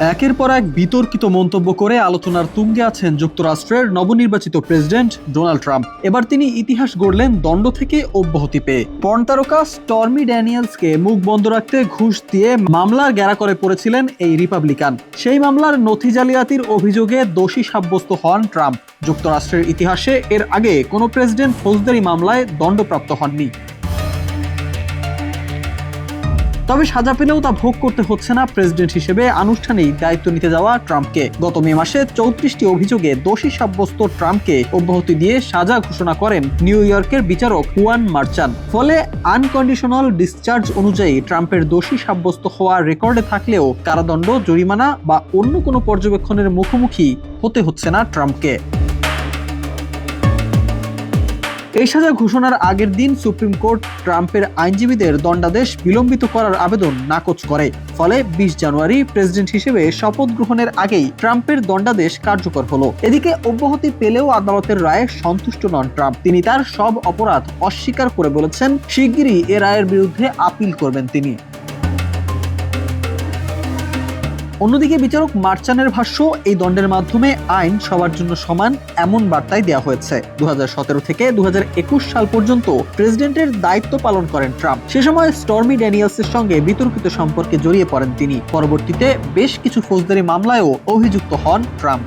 একের পর এক বিতর্কিত মন্তব্য করে আলোচনার তুঙ্গে আছেন যুক্তরাষ্ট্রের নবনির্বাচিত প্রেসিডেন্ট ডোনাল্ড ট্রাম্প। এবার তিনি ইতিহাস গড়লেন দণ্ড থেকে অব্যাহতি পেয়ে। পর্ন তারকা স্টর্মি ড্যানিয়েলসকে মুখ বন্ধ রাখতে ঘুষ দিয়ে মামলার গেরা করে পড়েছিলেন এই রিপাবলিকান। সেই মামলার নথি জালিয়াতির অভিযোগে দোষী সাব্যস্ত হন ট্রাম্প। যুক্তরাষ্ট্রের ইতিহাসে এর আগে কোনো প্রেসিডেন্ট ফৌজদারি মামলায় দণ্ডপ্রাপ্ত হননি। তবে সাজা পেলেও তা ভোগ করতে হচ্ছে না প্রেসিডেন্ট হিসেবে। আনুষ্ঠানিক দায়িত্ব নিতে যাওয়া ট্রাম্পকে। গত মে মাসে চৌত্রিশটি অভিযোগে দোষী সাব্যস্ত ট্রাম্পকে অব্যাহতি দিয়ে সাজা ঘোষণা করেন নিউ ইয়র্কের বিচারক হুয়ান মার্চান। ফলে আনকন্ডিশনাল ডিসচার্জ অনুযায়ী ট্রাম্পের দোষী সাব্যস্ত হওয়ার রেকর্ডে থাকলেও কারাদণ্ড, জরিমানা বা অন্য কোনো পর্যবেক্ষণের মুখোমুখি হতে হচ্ছে না ট্রাম্পকে। এই সাজা ঘোষণার আগের দিন সুপ্রিম কোর্ট ট্রাম্পের আইনজীবীদের দণ্ডাদেশ বিলম্বিত করার আবেদন নাকচ করে। ফলে বিশ জানুয়ারি প্রেসিডেন্ট হিসেবে শপথ গ্রহণের আগেই ট্রাম্পের দণ্ডাদেশ কার্যকর হলো। এদিকে অব্যাহতি পেলেও আদালতের রায়ে সন্তুষ্ট নন ট্রাম্প। তিনি তার সব অপরাধ অস্বীকার করে বলেছেন, শিগগিরই এ রায়ের বিরুদ্ধে আপিল করবেন তিনি। অন্যদিকে বিচারক মার্চানের ভাষ্য, এই দণ্ডের মাধ্যমে আইন সবার জন্য সমান এমন বার্তাই দেওয়া হয়েছে। দু হাজার সতেরো থেকে দু হাজার একুশ সাল পর্যন্ত প্রেসিডেন্টের দায়িত্ব পালন করেন ট্রাম্প। সে সময় স্টর্মি ড্যানিয়েলসের সঙ্গে বিতর্কিত সম্পর্কে জড়িয়ে পড়েন তিনি। পরবর্তীতে বেশ কিছু ফৌজদারি মামলায়ও অভিযুক্ত হন ট্রাম্প।